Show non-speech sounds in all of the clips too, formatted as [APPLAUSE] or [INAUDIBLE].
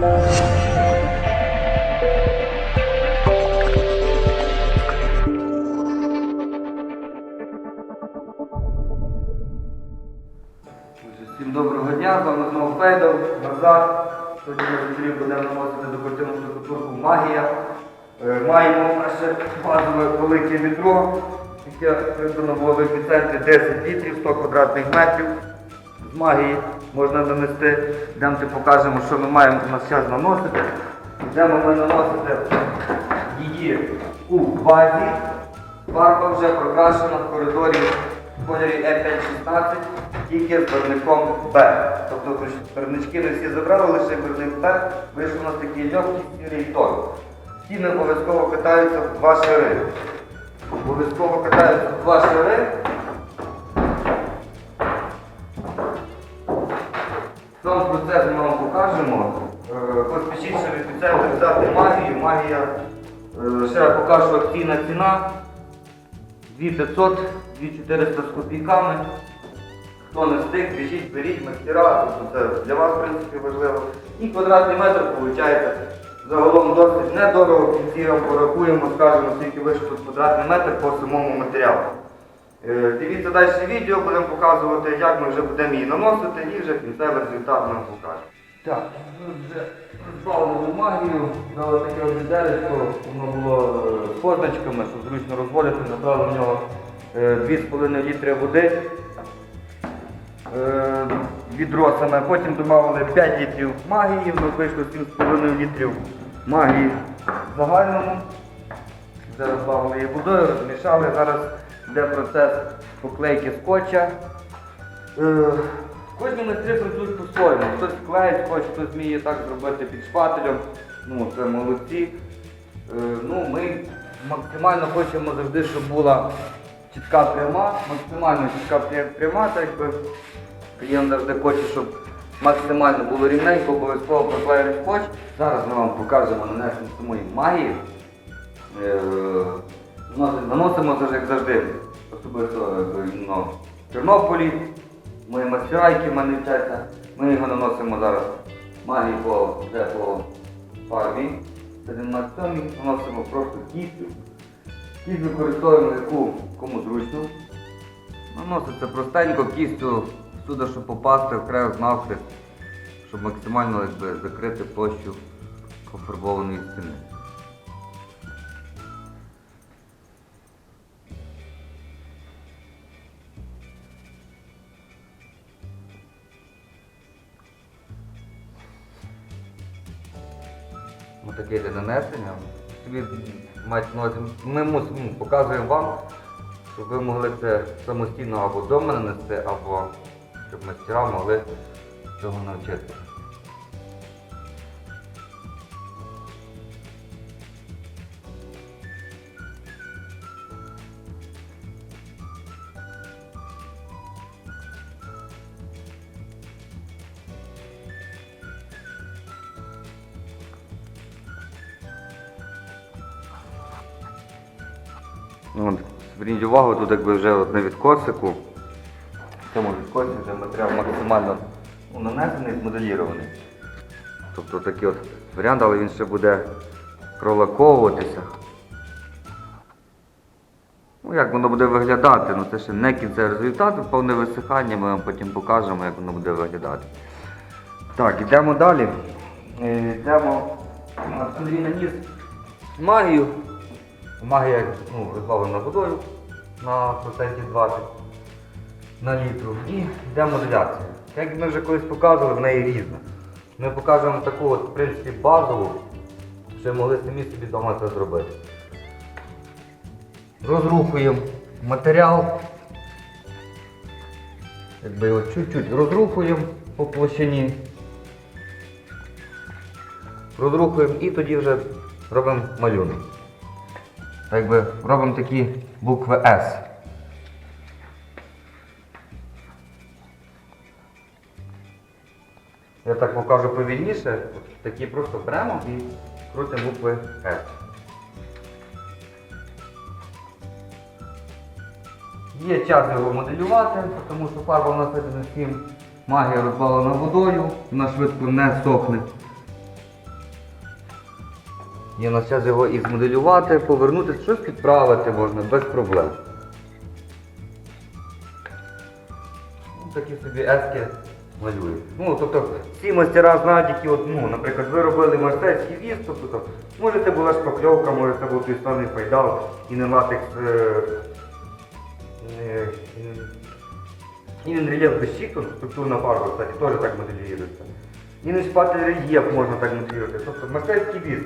Всім доброго дня, з вами знову Фейдов, Назар. Сьогодні ми Андрієм будемо наносити декоративну штукатурку Магія. Е, Маємо наше базове велике відро, яке придано було в епіцентрі 10 літрів, 100 квадратних метрів. З магії можна нанести. Йдемте покажемо, що ми маємо на зараз наносити. Йдемо ми наносити її у базі. Фарба вже прокрашена в коридорі в кольорі Е516, тільки з барвником Б. Тобто барвнички ми всі забрали, лише барвник Б, вийшов у нас такий легкий сірий тон. Стіни обов'язково катаються в два шари. Обов'язково катаються в два шари. Сам процес ми вам покажемо. Е, Поспішіть, щоб епіцентр взяти магію. Магія, е, ще раз покажу акційна ціна. 2500, 2400 з копійками. Хто не встиг, біжіть, беріть мастера, тобто це для вас в принципі важливо. І квадратний метр виходить загалом досить недорого. Кінці вам порахуємо, скажемо, скільки вийшло тут квадратний метр по самому матеріалу. Е, Дивіться далі відео, будемо показувати, як ми вже будемо її наносити і вже кінцевий результат нам покаже. Так, ми вже розбавили магію, дали таке відеречко, воно було е, позначками, щоб зручно розводити, набрали в нього е, 2,5 літри води. Е, Відро саме, потім додали 5 літрів магії, нас вийшло 7,5 літрів магії в загальному. Вже розбавили її водою, розмішали. Зараз йде процес поклейки скотча. Е, Кожні майстри працюють по-своєму. Хтось клеїть скотч, хтось вміє так зробити під шпателем. Ну, це молодці. Е, Ну, ми максимально хочемо завжди, щоб була чітка пряма, максимально чітка пряма, так якби клієнт завжди хоче, щоб максимально було рівненько, обов'язково проклеїли скотч. Зараз ми вам покажемо нанесення самої магії. Е, наносимо- як завжди. Особисто ну, в Тернополі. Мої мастера, які в мене вчаться, ми його наносимо зараз магії по, по фарбі. 17 наносимо просто кістю. Кість використовуємо яку кому зручно. Наноситься простенько, кістю сюди, щоб попасти, окремо знавти, щоб максимально якби, закрити площу пофарбованої стіни. Таке йде нанесення. Собі мать на ми мусимо, показуємо вам, щоб ви могли це самостійно або вдома нанести, або щоб мастера могли цього навчитися. От, Зверніть увагу, тут якби вже от на відкосику. В цьому відкосі вже матеріал максимально ну, нанесений, змоделірований. Тобто такий от варіант, але він ще буде пролаковуватися. Ну, як воно буде виглядати, ну це ще не кінцевий результат, повне висихання, ми вам потім покажемо, як воно буде виглядати. Так, йдемо далі. Е, Йдемо на наніс магію. Магія ну, розбавлена водою на проценті 20 на літру. І йде моделяція. Як ми вже колись показували, в неї різна. Ми покажемо таку от, в принципі, базову, що могли самі собі вдома це зробити. Розрухуємо матеріал. Якби його чуть-чуть розрухуємо по площині. Розрухуємо і тоді вже робимо малюнок. Якби робимо такі букви С. Я так покажу повільніше, такі просто беремо і крутимо букви С. Є час його моделювати, тому що фарба у нас 7 магія розбавлена водою, вона швидко не сохне. Є на час його і змоделювати, повернути, щось підправити можна без проблем. Ну, такі собі ески малюють. Ну, тобто всі мастера знають, які от, ну, наприклад, ви робили мистецький віз, тобто там, може це була шпакльовка, може це був той самий файдал і не латекс. Е, е, і він рельєф без щиту, структурна фарба, кстати, теж так моделюється. І не шпати рельєф можна так моделювати. Тобто мистецький віз.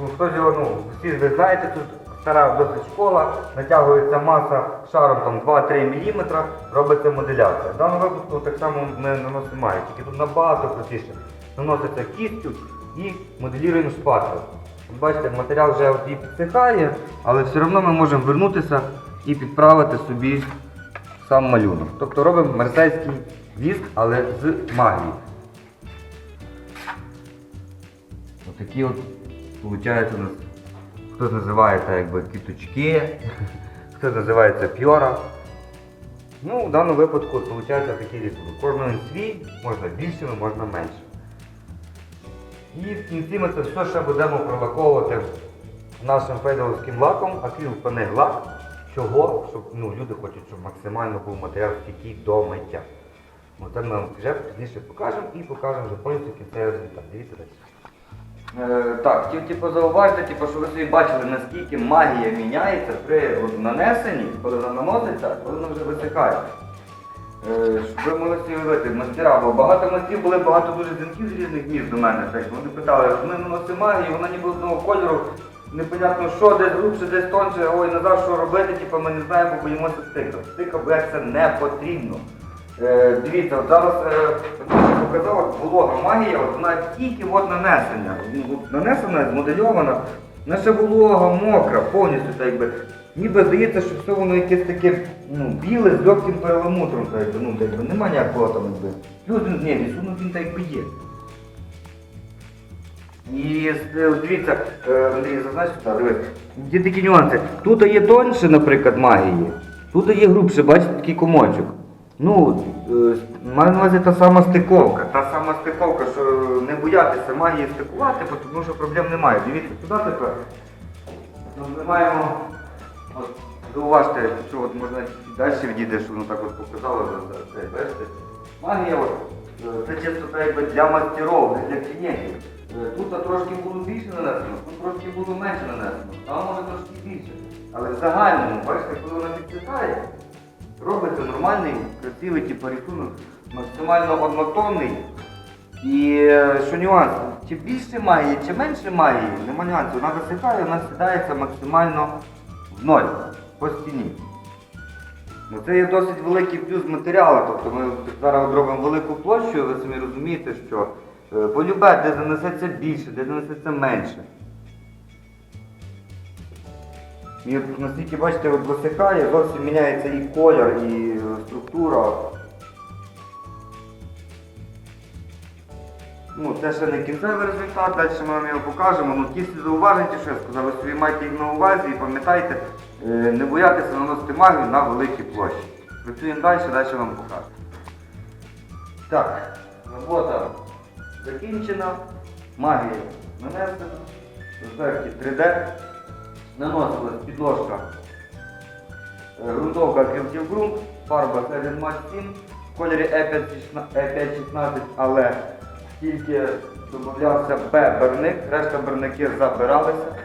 Ну, хтось його, ну, всі ви знаєте, тут стара досить школа, натягується маса шаром там 2-3 мм, робиться моделяція. В даному випадку так само ми наносимо має, тільки тут набагато простіше. Наноситься кістю і моделюємо шпателем. Бачите, матеріал вже і підсихає, але все одно ми можемо вернутися і підправити собі сам малюнок. Тобто робимо марсельський віск, але з магії. Отакі от, виходить, у нас хтось називає це якби квіточки, [LAUGHS] хтось називає це пьора. Ну, в даному випадку виходить такі рисунок. Кожного свій, можна більшими, можна менше. І в кінці ми це все ще будемо пролаковувати нашим фейдовським лаком, акрил панель лак. Чого? Щоб ну, люди хочуть, щоб максимально був матеріал стійкий до миття. Ну, це ми вам вже пізніше покажемо і покажемо вже повністю кінцевий результат. Дивіться далі. Е, так, хотів типу, зауважити, типу, що ви собі бачили, наскільки магія міняється при нанесенні, коли вона наноситься, коли вона вже висихає. Е, щоб ви могли собі уявити, мастера, бо багато майстрів були багато дуже дзвінків з різних міст до мене. Так, вони питали, ми наносимо магію, вона ніби одного кольору, непонятно що, десь глибше, десь тонше, ой, назад що робити, типу, ми не знаємо, боїмося стика. Стика, як це не потрібно. Е, дивіться, зараз е, от волога магія, от вона тільки от нанесення. Ну, нанесена, змодельована, ще волога, мокра, повністю так якби. Ніби здається, що все воно якесь таке ну, біле з легким перламутром, так якби, ну, так якби, нема ніякого там якби. Плюс він ні, рисунок він так якби є. І е, дивіться, е, Андрій, зазнач, так, дивись, є такі нюанси. Тут є тоньше, наприклад, магії, тут є грубше, бачите, такий комочок. Ну, е, маю на увазі та сама стиковка. Та сама стиковка, що не боятися магії стикувати, тому що проблем немає. Дивіться, сюди тепер. Ми маємо, от, зауважте, що от можна далі відійде, що воно так от показало, бачите. Магія, от, е, це чисто так для мастеров, не для клієнтів. Е, Тут трошки було більше нанесено, тут трошки було менше нанесено, там може трошки більше. Але в загальному, бачите, коли вона підсихає, робиться нормальний, красивий типу, рисунок, максимально однотонний. І е, що нюанс, чи більше магії, чи менше магії, нема нюансу, вона висихає, вона сідається максимально в ноль по стіні. Ну, це є досить великий плюс матеріалу, тобто ми зараз робимо велику площу, ви самі розумієте, що е, полюбе, де занесеться більше, де занесеться менше. І наскільки бачите, от висихає, зовсім міняється і колір, і е, структура. Ну, це ще не кінцевий результат, далі ми вам його покажемо. Ну, ті всі зауваження, що я сказав, ви собі маєте їх на увазі і пам'ятайте, е, не боятися наносити магію на великій площі. Працюємо далі, далі вам покажу. Так, робота закінчена, магія нанесена, зверху 3D, наносилась підложка Е, Грунтовка Крилтів ґрунт, фарба Seven Match 7 в кольорі E E516, але тільки додавався Б-барник, решта барники забиралися.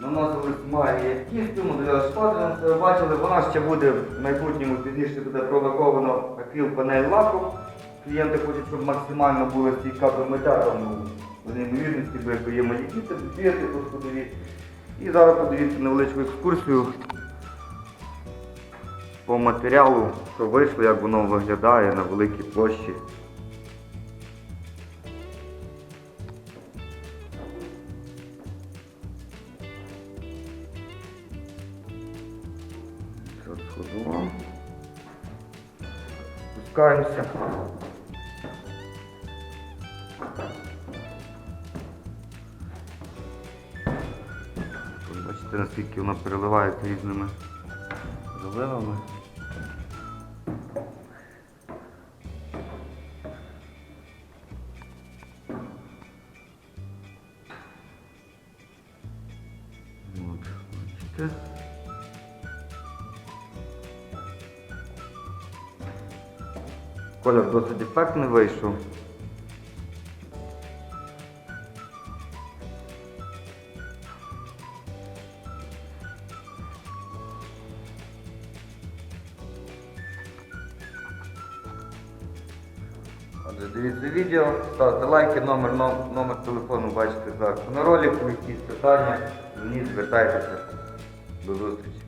Наносились магія кістю, моделяли шпателем, це ви бачили, вона ще буде в майбутньому пізніше буде пролаковано акрил панель лаком. Клієнти хочуть, щоб максимально була стійка до миття, там ну, в неймовірності, бо є малі діти, діти тут ходові. І зараз подивіться невеличку екскурсію по матеріалу, що вийшло, як воно виглядає на великій площі. Вам. Спускаємося. Бачите, наскільки воно переливається різними заливами. От, бачите. Колір досить ефектний вийшов. Отже, дивіться відео, ставте лайки, номер, номер телефону бачите зараз на ролику, якісь питання, мені звертайтеся. До зустрічі.